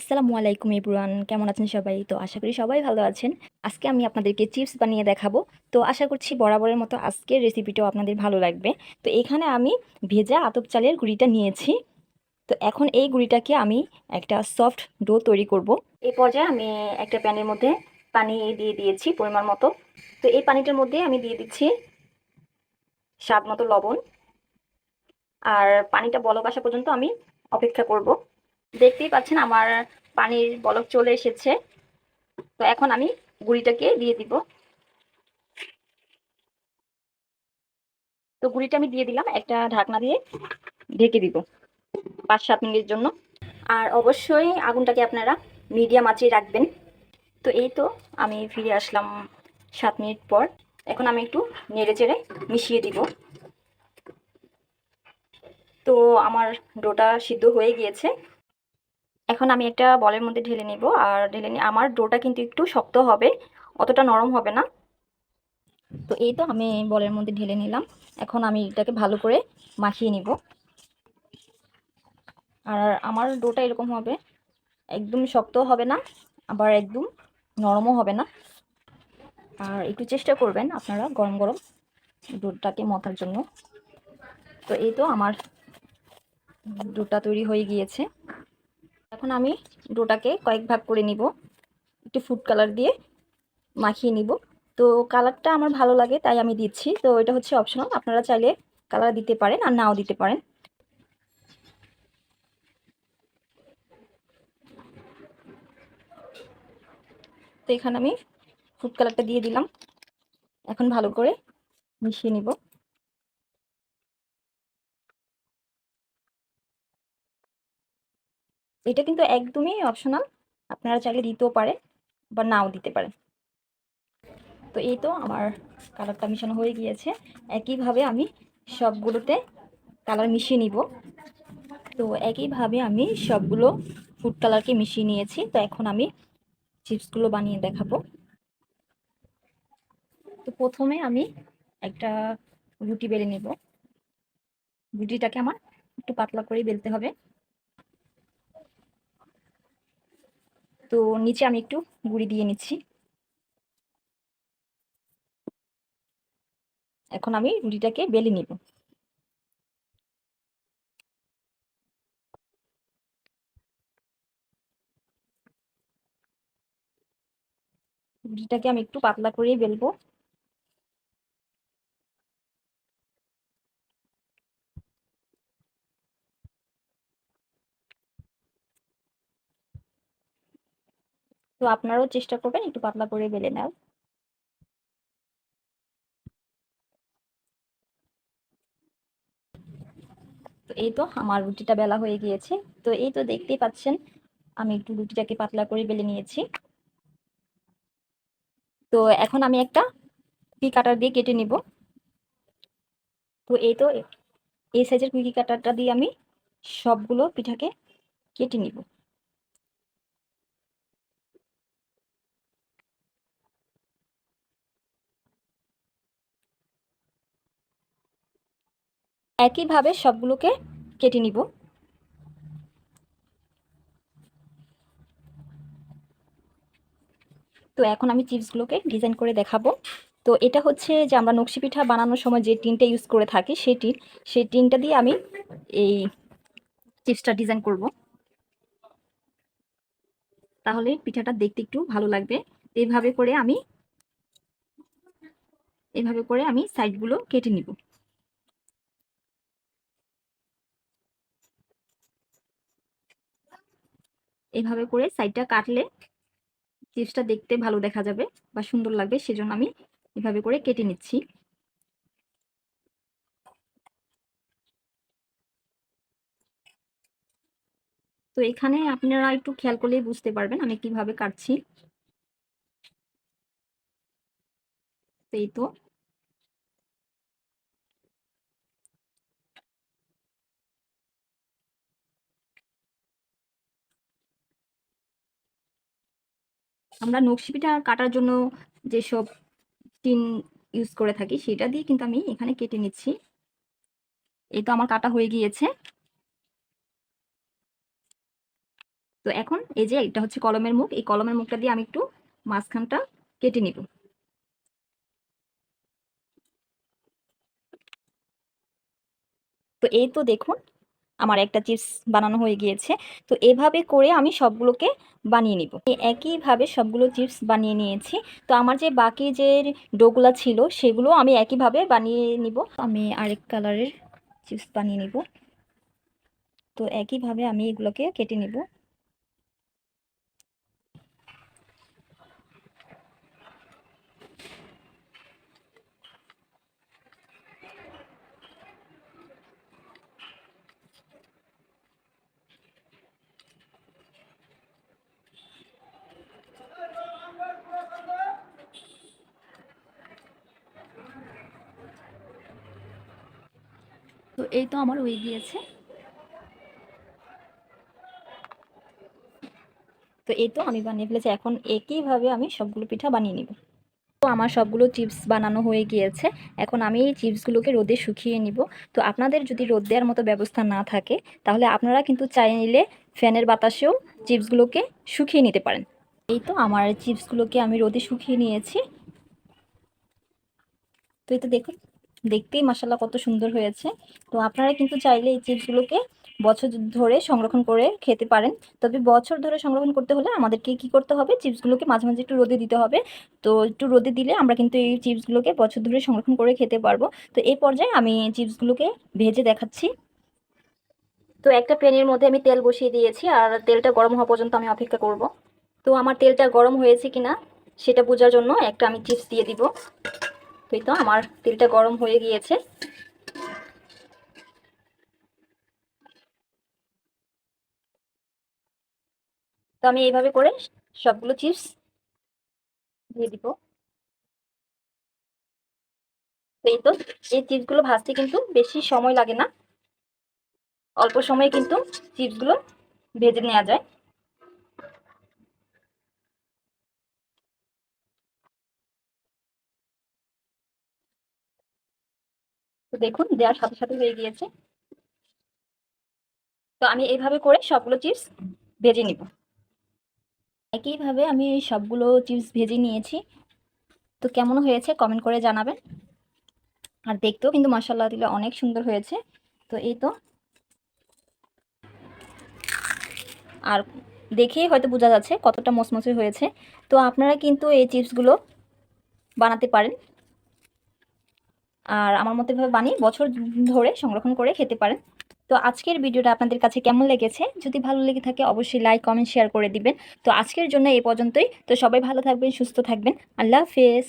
আসসালামু আলাইকুম এভরিওয়ান, কেমন আছেন সবাই? তো আশা করি সবাই ভালো আছেন। আজকে আমি আপনাদেরকে চিপস বানিয়ে দেখাবো। তো আশা করছি বরাবরের মতো আজকের রেসিপিটাও আপনাদের ভালো লাগবে। তো এখানে আমি ভেজা আতপ চালের গুঁড়িটা নিয়েছি। তো এখন এই গুঁড়িটাকে আমি একটা সফট ডো তৈরি করব। এই পর্যায়ে আমি একটা প্যানের মধ্যে পানি দিয়ে দিয়েছি পরিমাণ মতো। তো এই পানিটার মধ্যে আমি দিয়ে দিচ্ছি স্বাদ মতো লবণ। আর পানিটা বলক আসা পর্যন্ত আমি অপেক্ষা করব। দেখতেই পাচ্ছেন আমার পানির বলক চলে এসেছে। তো এখন আমি গুড়িটাকে দিয়ে দিব। তো গুড়িটা আমি দিয়ে দিলাম, একটা ঢাকনা দিয়ে ঢেকে দিব পাঁচ সাত মিনিটের জন্য। আর অবশ্যই আগুনটাকে আপনারা মিডিয়াম আঁচে রাখবেন। তো এই তো আমি ফিরে আসলাম সাত মিনিট পর। এখন আমি একটু নেড়ে চেড়ে মিশিয়ে দিব। তো আমার ডোটা সিদ্ধ হয়ে গিয়েছে। এখন আমি একটা বলের মধ্যে ঢেলে নেব, আর ঢেলে নিয়ে আমার ডোটা কিন্তু একটু শক্ত হবে, অতটা নরম হবে না। তো এই তো আমি বলের মধ্যে ঢেলে নিলাম, এখন আমি এটাকে ভালো করে মাখিয়ে নিব। আর আমার ডোটা এরকম হবে, একদম শক্ত হবে না, আবার একদম নরমও হবে না। আর একটু চেষ্টা করবেন আপনারা গরম গরম ডোটাকে মথার জন্য। তো এই তো আমার ডোটা তৈরি হয়ে গিয়েছে। এখন আমি ডোটাকে কয়েক ভাগ করে নিব। একটু ফুড কালার দিয়ে মাখিয়ে নিব। তো কালারটা আমার ভালো লাগে, তাই আমি দিচ্ছি। তো এটা হচ্ছে অপশনাল আপনারা চাইলে কালার দিতে পারেন আর নাও দিতে পারেন। তো এখানে আমি ফুড কালারটা দিয়ে দিলাম। এখন ভালো করে মিশিয়ে নিব। এটা কিন্তু একদমই অপশনাল আপনারা চাইলে দিতেও পারে বা নাও দিতে পারেন। তো এই তো আমার কালারটা মিশানো হয়ে গিয়েছে। একইভাবে আমি সবগুলোতে কালার মিশিয়ে নিব। তো একইভাবে আমি সবগুলো ফুড কালারকে মিশিয়ে নিয়েছি। তো এখন আমি চিপসগুলো বানিয়ে দেখাবো। তো প্রথমে আমি একটা রুটি বেলে নেব। রুটিটাকে আমার একটু পাতলা করেই বেলতে হবে। তো নিচে আমি একটু গুঁড়ি দিয়ে নিচ্ছি। এখন আমি রুটিটাকে বেলে নিব। রুটিটাকে আমি একটু পাতলা করে বেলবো। তো আপনারাও চেষ্টা করবেন একটু পাতলা করে বেলে নেওয়ার। তো এই তো আমার রুটিটা বেলা হয়ে গিয়েছে। তো এই তো দেখতেই পাচ্ছেন, আমি একটু রুটিটাকে পাতলা করে বেলে নিয়েছি। তো এখন আমি একটা কুকি কাটার দিয়ে কেটে নিব। তো এই তো এই সাইজের কুকি কাটারটা দিয়ে আমি সবগুলো পিঠাকে কেটে নিব। একইভাবে সবগুলোকে কেটে নিব। তো এখন আমি চিপসগুলোকে ডিজাইন করে দেখাবো। তো এটা হচ্ছে যে আমরা নকশি পিঠা বানানোর সময় যে টিনটা ইউজ করে থাকি সেই টিন, সেই টিনটা দিয়ে আমি এই চিপসটা ডিজাইন করব। তাহলে পিঠাটা দেখতে একটু ভালো লাগবে। এইভাবে করে আমি, এভাবে করে আমি সাইডগুলো কেটে নিব। এভাবে করে সাইডটা কাটলে চিপসটা দেখতে ভালো দেখা যাবে বা সুন্দর লাগবে, সেজন্য আমি এভাবে করে কেটে নিচ্ছি। তো এখানে আপনারা একটু খেয়াল করলেই বুঝতে পারবেন আমি কীভাবে কাটছি। এই তো। আমরা নকশি পিঠা কাটার জন্য যেসব টিন ইউজ করে থাকি, সেটা দিয়ে কিন্তু আমি এখানে কেটে নিচ্ছি। এই তো আমার কাটা হয়ে গিয়েছে। তো এখন এই যে এটা হচ্ছে কলমের মুখ, এই কলমের মুখটা দিয়ে আমি একটু মাঝখানটা কেটে নিব। তো এই তো দেখুন আমার একটা চিপস বানানো হয়ে গিয়েছে। তো এভাবে করে আমি সবগুলোকে বানিয়ে নিব। একইভাবে সবগুলো চিপস বানিয়ে নিয়েছি। তো আমার যে বাকি যে ডোগুলা ছিল, সেগুলো আমি একইভাবে বানিয়ে নিব। আমি আরেক কালারের চিপস বানিয়ে নিব। তো একইভাবে আমি এগুলোকে কেটে নিব। এই তো আমার হয়ে গিয়েছে। তো এই তো আমি বানিয়ে ফেলেছি। এখন একইভাবে আমি সবগুলো পিঠা বানিয়ে নিব। তো আমার সবগুলো চিপস বানানো হয়ে গিয়েছে। এখন আমি এই চিপসগুলোকে রোদে শুকিয়ে নিব। তো আপনাদের যদি রোদ দেওয়ার মতো ব্যবস্থা না থাকে, তাহলে আপনারা কিন্তু চাই নিলে ফ্যানের বাতাসেও চিপসগুলোকে শুকিয়ে নিতে পারেন। এই তো আমার চিপসগুলোকে আমি রোদে শুকিয়ে নিয়েছি। তো এই তো দেখুন। দেখতেই মাসাল্লাহ কত সুন্দর হয়েছে। তো আপনারা কিন্তু চাইলে এই চিপসগুলোকে বছর ধরে সংরক্ষণ করে খেতে পারেন। তবে বছর ধরে সংরক্ষণ করতে হলে আমাদেরকে কি করতে হবে? চিপসগুলোকে মাঝে মাঝে একটু রোদে দিতে হবে। তো একটু রোদে দিলে আমরা কিন্তু এই চিপসগুলোকে বছর ধরে সংরক্ষণ করে খেতে পারব। তো এই পর্যায়ে আমি চিপসগুলোকে ভেজে দেখাচ্ছি। তো একটা প্যানের মধ্যে আমি তেল বসিয়ে দিয়েছি আর তেলটা গরম হওয়া পর্যন্ত আমি অপেক্ষা করব। তো আমার তেলটা গরম হয়েছে কিনা সেটা বোঝার জন্য একটা আমি চিপস দিয়ে দিব। এই তো আমার তেলটা গরম হয়ে গিয়েছে। তো আমি এইভাবে করে সবগুলো চিপস দিয়ে দিব। এই তো, এই চিপসগুলো ভাজতে কিন্তু বেশি সময় লাগে না। অল্প সময়ে কিন্তু চিপসগুলো ভেজে নেওয়া যায়। তো দেখুন, দেওয়ার সাথে সাথে হয়ে গিয়েছে। তো আমি এইভাবে করে সবগুলো চিপস ভেজে নিব। একইভাবে আমি সবগুলো চিপস ভেজে নিয়েছি। তো কেমন হয়েছে কমেন্ট করে জানাবেন। আর দেখতেও কিন্তু মশাল্লা দিলে অনেক সুন্দর হয়েছে। তো এই তো। আর দেখেই হয়তো বোঝা যাচ্ছে কতটা মসমসে হয়েছে। তো আপনারা কিন্তু এই চিপসগুলো বানাতে পারেন। আর আমার মতো এভাবে বানিয়ে বছর ধরে সংরক্ষণ করে খেতে পারেন। তো আজকের ভিডিওটা আপনাদের কাছে কেমন লেগেছে? যদি ভালো লেগে থাকে অবশ্যই লাইক কমেন্ট শেয়ার করে দিবেন। তো আজকের জন্য এই পর্যন্তই। তো সবাই ভালো থাকবেন, সুস্থ থাকবেন। আল্লাহ হাফেজ।